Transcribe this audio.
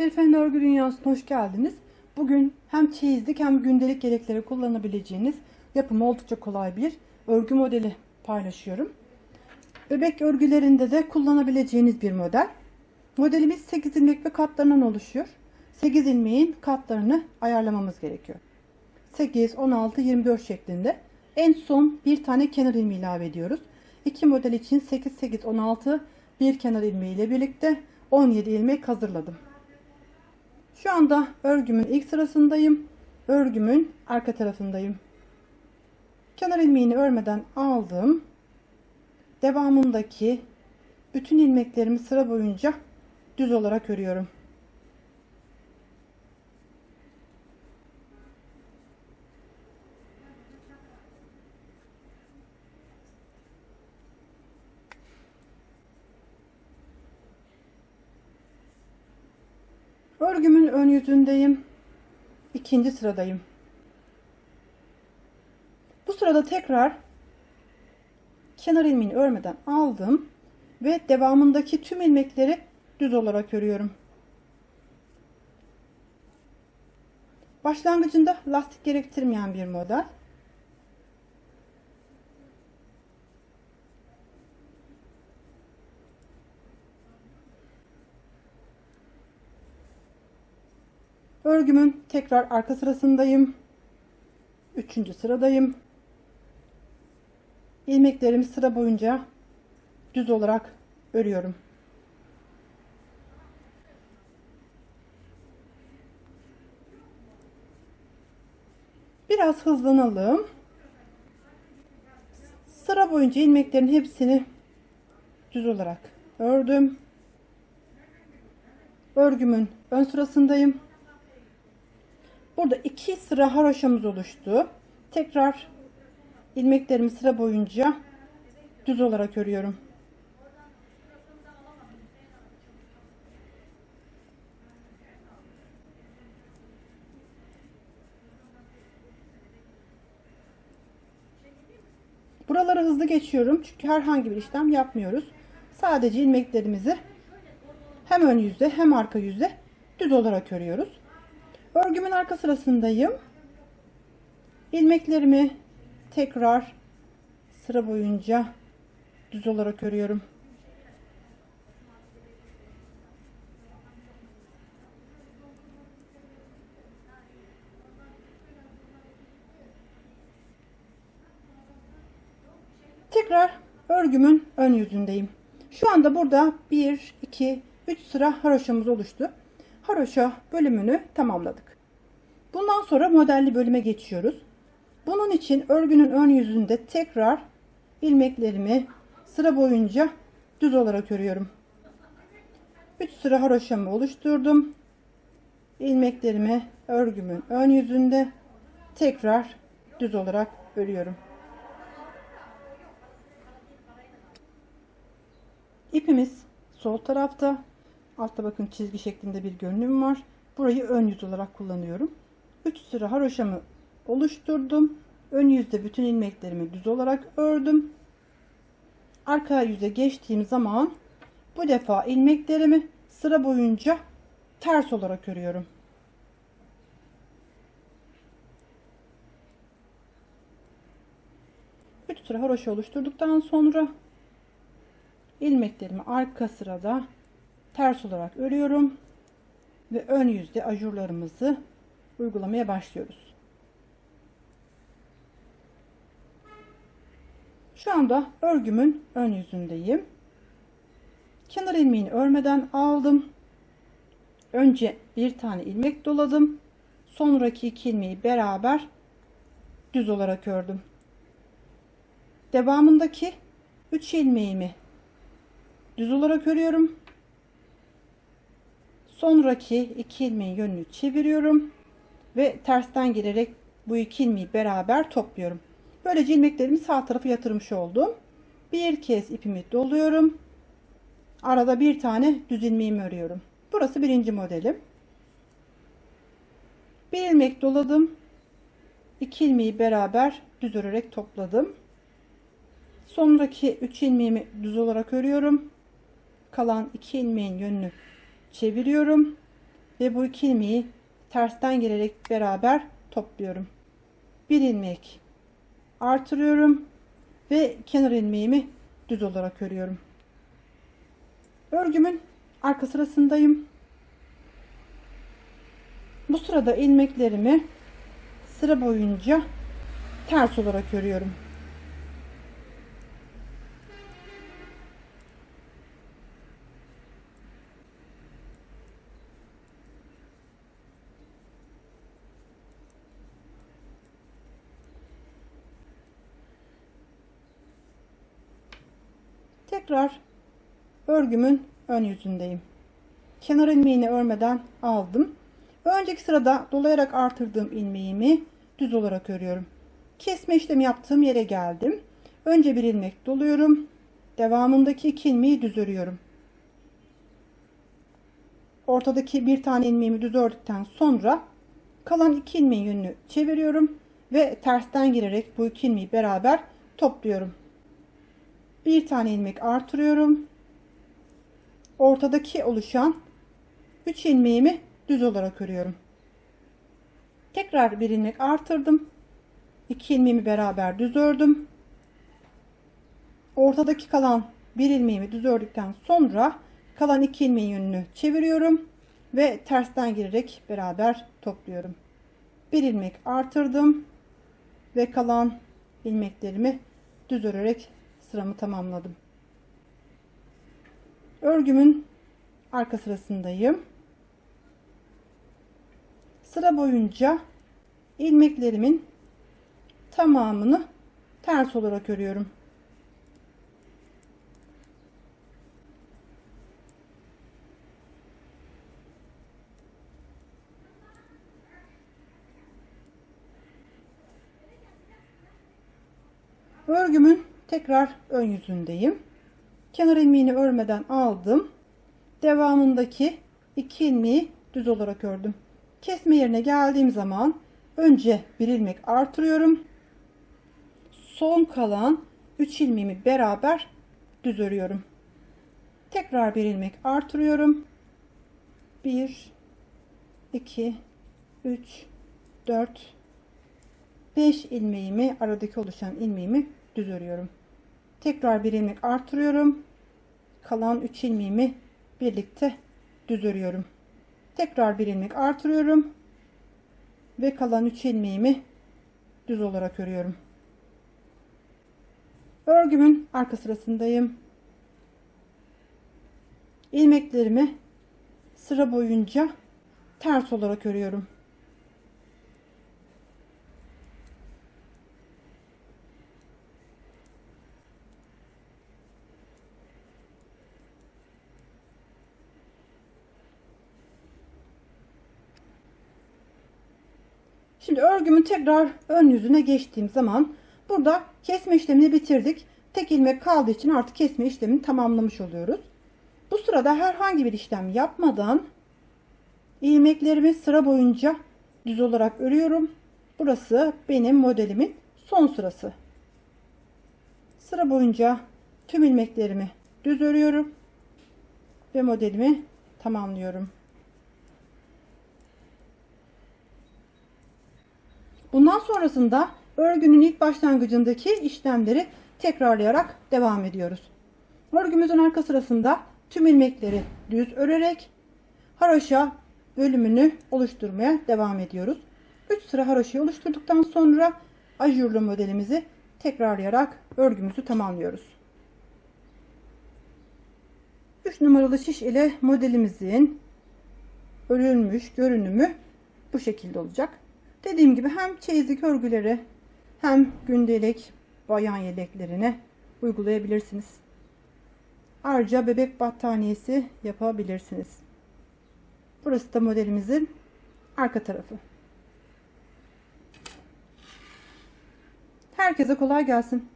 Şerife'nin örgü dünyasına hoş geldiniz. Bugün hem çeyizlik hem gündelik gereklere kullanabileceğiniz yapımı oldukça kolay bir örgü modeli paylaşıyorum. Bebek örgülerinde de kullanabileceğiniz bir model. Modelimiz 8 ilmek ve katlarından oluşuyor. 8 ilmeğin katlarını ayarlamamız gerekiyor. 8, 16, 24 şeklinde. En son bir tane kenar ilmeği ilave ediyoruz. İki model için 8, 8, 16 bir kenar ilmeği ile birlikte 17 ilmek hazırladım. Şu anda örgümün ilk sırasındayım. Örgümün arka tarafındayım. Kenar ilmeğini örmeden aldım. Devamındaki bütün ilmeklerimi sıra boyunca düz olarak örüyorum. Örgümün ön yüzündeyim. İkinci sıradayım. Bu sırada tekrar kenar ilmeğini örmeden aldım ve devamındaki tüm ilmekleri düz olarak örüyorum. Başlangıcında lastik gerektirmeyen bir model. Örgümün tekrar arka sırasındayım. Üçüncü sıradayım. İlmeklerimi sıra boyunca düz olarak örüyorum. Biraz hızlanalım. Sıra boyunca ilmeklerin hepsini düz olarak ördüm. Örgümün ön sırasındayım. Burada iki sıra haroşamız oluştu. Tekrar ilmeklerimi sıra boyunca düz olarak örüyorum. Buraları hızlı geçiyorum çünkü herhangi bir işlem yapmıyoruz. Sadece ilmeklerimizi hem ön yüzde hem arka yüzde düz olarak örüyoruz. Örgümün arka sırasındayım. İlmeklerimi tekrar sıra boyunca düz olarak örüyorum. Tekrar örgümün ön yüzündeyim. Şu anda burada 1, 2, 3 sıra haroşamız oluştu. Haroşa bölümünü tamamladık. Bundan sonra modelli bölüme geçiyoruz. Bunun için örgünün ön yüzünde tekrar ilmeklerimi sıra boyunca düz olarak örüyorum. 3 sıra haroşamı oluşturdum. İlmeklerimi örgümün ön yüzünde tekrar düz olarak örüyorum. İpimiz sol tarafta. Altta bakın çizgi şeklinde bir görünüm var. Burayı ön yüz olarak kullanıyorum. 3 sıra haroşamı oluşturdum. Ön yüzde bütün ilmeklerimi düz olarak ördüm. Arka yüze geçtiğim zaman bu defa ilmeklerimi sıra boyunca ters olarak örüyorum. Üç sıra haroşa oluşturduktan sonra ilmeklerimi arka sırada ters olarak örüyorum ve ön yüzde ajurlarımızı uygulamaya başlıyoruz. Şu anda örgümün ön yüzündeyim. Kenar ilmeğini örmeden aldım. Önce bir tane ilmek doladım. Sonraki iki ilmeği beraber düz olarak ördüm. Devamındaki 3 ilmeğimi düz olarak örüyorum. Sonraki iki ilmeğin yönünü çeviriyorum ve tersten girerek bu iki ilmeği beraber topluyorum. Böylece ilmeklerimi sağ tarafa yatırmış oldum. Bir kez ipimi doluyorum. Arada bir tane düz ilmeğimi örüyorum. Burası birinci modelim. Bir ilmek doladım. İki ilmeği beraber düz örerek topladım. Sonraki 3 ilmeğimi düz olarak örüyorum. Kalan 2 ilmeğin yönünü çeviriyorum. ve bu iki ilmeği tersten gelerek beraber topluyorum. Bir ilmek artırıyorum ve kenar ilmeğimi düz olarak örüyorum. Örgümün arka sırasındayım. Bu sırada ilmeklerimi sıra boyunca ters olarak örüyorum. Tekrar örgümün ön yüzündeyim. Kenar ilmeğini örmeden aldım. Önceki sırada dolayarak artırdığım ilmeğimi düz olarak örüyorum. Kesme işlemi yaptığım yere geldim. Önce bir ilmek doluyorum. Devamındaki iki ilmeği düz örüyorum. Ortadaki bir tane ilmeğimi düz ördükten sonra kalan iki ilmeğin yönünü çeviriyorum ve tersten girerek bu iki ilmeği beraber topluyorum. Bir tane ilmek artırıyorum. Ortadaki oluşan 3 ilmeğimi düz olarak örüyorum. Tekrar bir ilmek artırdım. 2 ilmeğimi beraber düz ördüm. Ortadaki kalan bir ilmeğimi düz ördükten sonra kalan iki ilmeğin yönünü çeviriyorum ve tersten girerek beraber topluyorum. Bir ilmek artırdım ve kalan ilmeklerimi düz örerek sıramı tamamladım. Örgümün arka sırasındayım. Sıra boyunca ilmeklerimin tamamını ters olarak örüyorum. Örgümün tekrar ön yüzündeyim. Kenar ilmeğini örmeden aldım. Devamındaki iki ilmeği düz olarak ördüm. Kesme yerine geldiğim zaman önce bir ilmek artırıyorum. Son kalan 3 ilmeğimi beraber düz örüyorum. Tekrar bir ilmek artırıyorum. 1 2 3 4 5 ilmeğimi aradaki oluşan ilmeğimi düz örüyorum. Tekrar bir ilmek artırıyorum. Kalan 3 ilmeğimi birlikte düz örüyorum. Tekrar bir ilmek artırıyorum. Ve kalan 3 ilmeğimi düz olarak örüyorum. Örgümün arka sırasındayım. İlmeklerimi sıra boyunca ters olarak örüyorum. Şimdi örgümün tekrar ön yüzüne geçtiğim zaman burada kesme işlemini bitirdik. Tek ilmek kaldığı için artık kesme işlemini tamamlamış oluyoruz. Bu sırada herhangi bir işlem yapmadan ilmeklerimi sıra boyunca düz olarak örüyorum. Burası benim modelimin son sırası. Sıra boyunca tüm ilmeklerimi düz örüyorum ve modelimi tamamlıyorum. Bundan sonrasında örgünün ilk başlangıcındaki işlemleri tekrarlayarak devam ediyoruz. Örgümüzün arka sırasında tüm ilmekleri düz örerek haroşa bölümünü oluşturmaya devam ediyoruz. 3 sıra haroşayı oluşturduktan sonra ajurlu modelimizi tekrarlayarak örgümüzü tamamlıyoruz. 3 numaralı şiş ile modelimizin örülmüş görünümü bu şekilde olacak. Dediğim gibi hem çeyizlik örgüleri hem gündelik bayan yeleklerine uygulayabilirsiniz. Ayrıca bebek battaniyesi yapabilirsiniz. Burası da modelimizin arka tarafı. Herkese kolay gelsin.